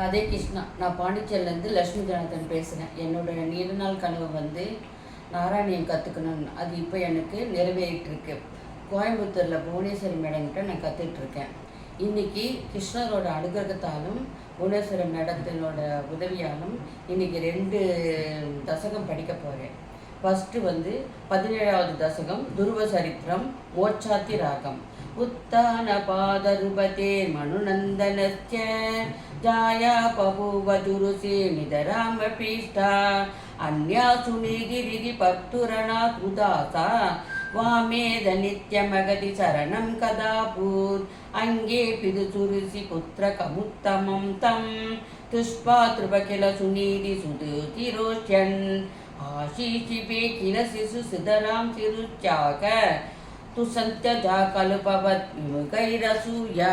அதே கிருஷ்ணா நான் பாண்டிச்சேரிலேருந்து லக்ஷ்மி ஜனதன் பேசுகிறேன் என்னோட நீண்ட நாள் கனவு வந்து நாராயணியம் கற்றுக்கணும்னு அது இப்போ எனக்கு நிறைவேறிட்டுருக்கு. கோயம்புத்தூரில் புவனேஸ்வரி மேடம்கிட்ட நான் கற்றுட்ருக்கேன் இன்னைக்கு கிருஷ்ணரோட அனுகிரகத்தாலும் புவனேஸ்வரி மேடத்தினோட உதவியாலும் இன்னைக்கு ரெண்டு தசகம் படிக்க போகிறேன் ஃபஸ்ட்டு வந்து பதினேழாவது தசகம் துருவ சரித்திரம் மோட்சாத்தி ராகம். உத்தான பாதருபதே மனுநந்தனஸ்ய ஜாயா பபூவ துருசே நிதராம பீஷ்டா. அந்யா சுனிதிரிதி பத்துரணா குதாசா வாமேத நித்யமகதி சரணம் கதாபூத் அங்கே பிது சுருசி புத்திரகமுத்தமம் आशीषिभिधरां तिरुच्याक तु सत्यजाकलुपवृगैरसूया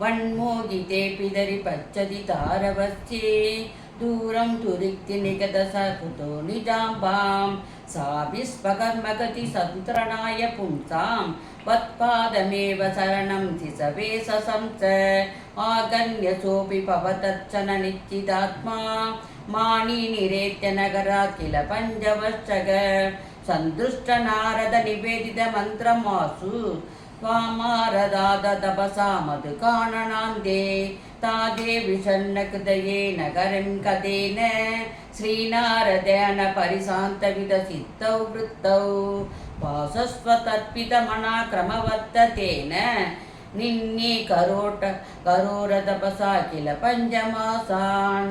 वन्मोदितेऽपि दरि पच्चितारवस्ये दूरं तु तुरिक्तिनिगतसपुतो निजाम्बां सा विस्पगन्मगति सन्त्रणाय पुंसां वत्पादमेव शरणं शिषवे ससं स आगन्यसोऽपि पवतत्सननिश्चिदात्मा ಮಾಣಿ ನಿರೇತ್ಯ ನಗರ ಕಿಲ ಪಂಚವಷ್ಟಗ ಸಂತುಷ್ಟ ನಾರದ ನಿವೇದಿತ ಮಂತ್ರ ಮಾಸು ಸ್ವಾಮಾರದಾದ ತಪಸಾ ಮಧು ಕಾಣಣಾಂದೇ ತಾದೇವಿ ಷಣ್ಣ ಕೃತಯೇ ನಗರಂ ಕದೇನ ಶ್ರೀನಾರದೇನ ಪರಿಸಾಂತ ವಿಧ ಸಿದ್ಧೌ ವೃತ್ತೌ ವಾಸಸ್ವತರ್ಪಿತ ಮನಾ ಕ್ರಮವತ್ತತೇನ ನಿನ್ನೆ ಕರೋಟ ಕರೋರ ತಪಸಾ ಕಿಲ ಪಂಚಮಾಸಾನ್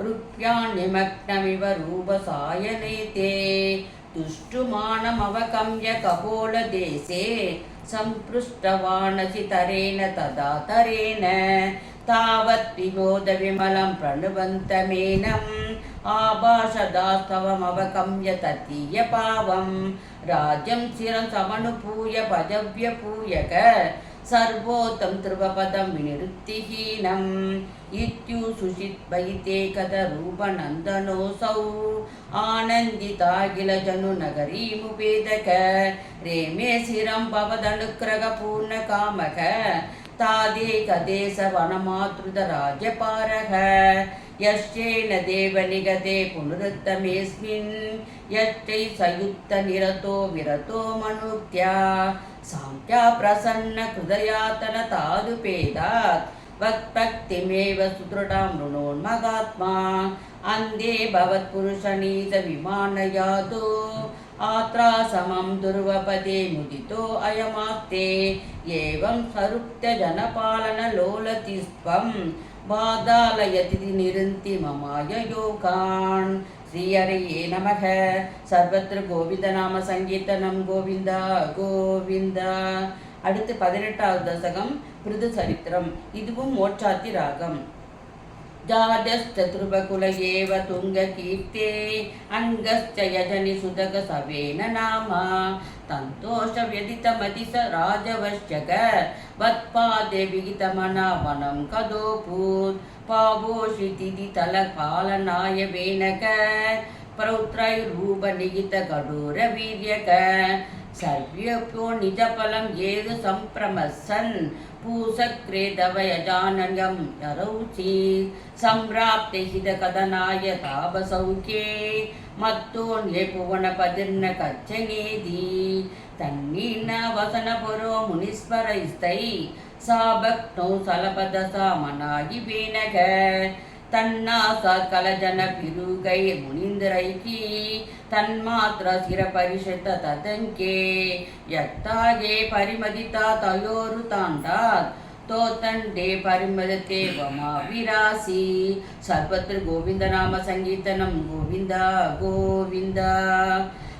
रूप्याण्यमग्नमिव रूपसायने ते सम्पृष्टवानसि तरेण तदा तरेण तावत् विमोदविमलं प्रणुवन्तमेनम् आभाषदास्तवमवकम्य ततीयपावं राज्यं शिरं समनुभूय भजव्यपूयक सर्वोत्तं ध्रुवपदं विनिवृत्तिहीनम् इत्युसुषिद्वैते कदरूपनन्दनोऽसौ आनन्दिताखिलजनुनगरीमुपेदक रेमे शिरं भवदनुग्रहपूर्णकामः तादेकदेशवनमातृतराजपारः यश्चेन देवनिगते पुनरुत्तमेऽस्मिन् यश्चै सयुक्तनिरतो विरतो मनुक्त्या साङ्ख्या प्रसन्न हृदयातन तादुपेदात् वक्भक्तिमेव सुदृढां मृणोन्मगात्मा अन्धे भवत्पुरुषनीतविमानयादो आत्रासमं दुर्वपदे मुदितो अयमास्ते एवं सरुक्तजनपालनलोलतिस्त्वं बाधालयति निरुन्ति ममाय योगान् ஸ்ரீஹரையே நமக சர்வத்திர கோவிந்த நாம சங்கீர்த்தனம் கோவிந்தா கோவிந்தா அடுத்து பதினெட்டாவது தசகம் பிருது சரித்திரம் இதுவும் மோட்சாத்தி ராகம் जातश्चतुर्बकुल एव तुङ्गकीर्ते अङ्गश्च यजनि सुदग सवेन नाम तन्तोषव्यदितमति स राजवश्यक वत्पादे विहितमना वनं कदोपूत् पावोषितिदि तलपालनाय वेनक प्रौत्रैरूपनिहितकडोरवीर्यक सर्व्योऽप्यो निजफलं येद सम्प्रमसन् पूसक्रेदवयजानन्यं यरौचि सम्प्राप्ते हितकदनाय तापसौख्ये मत्तोऽन्ये भुवनपतिर्न कच्छनेदि तन्नीन वसनपुरो मुनिस्वरैस्तै सा भक्तौ सलपदसा मनायि वेनग தன்னாசாத் கலஜன பிருகை முனிந்திரைக்கி. தன்மாத்திர சிரபரிஷத்த ததங்கே. யத்தாயே பரிமதிதா தயோரு தாண்டாத் தோத்தண்டே பரிமதத்தே வமா விராசி. சர்வத்திர கோவிந்த நாம சங்கீர்த்தனம் கோவிந்தா கோவிந்தா.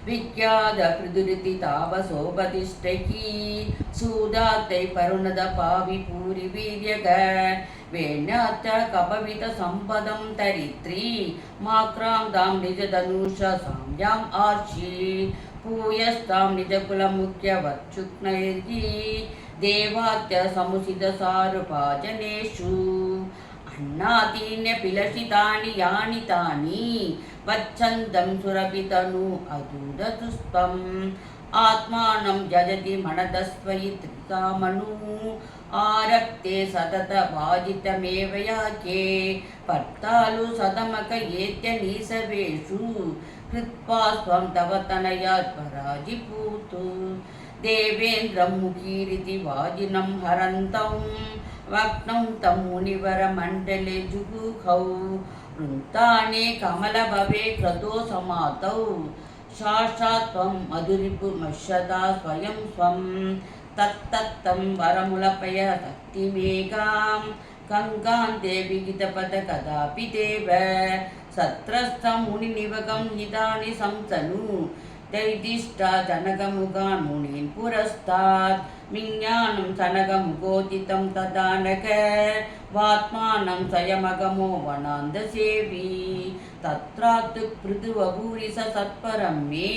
विज्ञादृदुरिष्टि वेण्यात् कपवितसम्पदं धरित्री माक्रां तां निज धनुष्याम् आर्षी भूयस्तां निज कुलमुख्यवक्षुजी देवात्य समुचितसारुभाजनेषु అన్నాతీన్య పిలషితాని యాని తాని వచ్చందం సురపితను అదూరతుస్వం ఆత్మానం జజతి మణదస్వయి త్రికామను ఆరక్తే సతత వాజితమేవయాకే. పర్తాలు సదమక ఏత్య నీసవేషు. కృత్వా స్వం తవ తనయాత్మరాజిపూతు దేవేంద్రం ముఖీరితి వాజినం హరంతం. वक्नौ तं मुनिवरमण्डले जुगुहौ वृन्ताने कमलभवे क्रतो समातौ साक्षात् त्वं मधुरिपुमश्यदा स्वयं स्वं तत्तत्तं वरमुलपय भक्तिमेघां गङ्गां देवि गीतपद कदापि देव सत्रस्थं मुनिनिवगं निदानि संसनु दैदिष्टा जनकमुगान्मुनीन् पुरस्तात् विज्ञानं सनगमुगोदितं तदा नग वात्मानं सयमगमो वनान्दसेवी तत्रात् पृथुवभूरि स सत्परं मे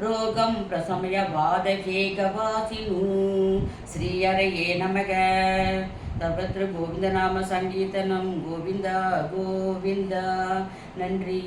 रोगं प्रशमयवादकेकवासिनु श्रीहरये नमः सर्वत्र गोविन्दनामसङ्गीतनं गोविन्द गोविन्द नन्रि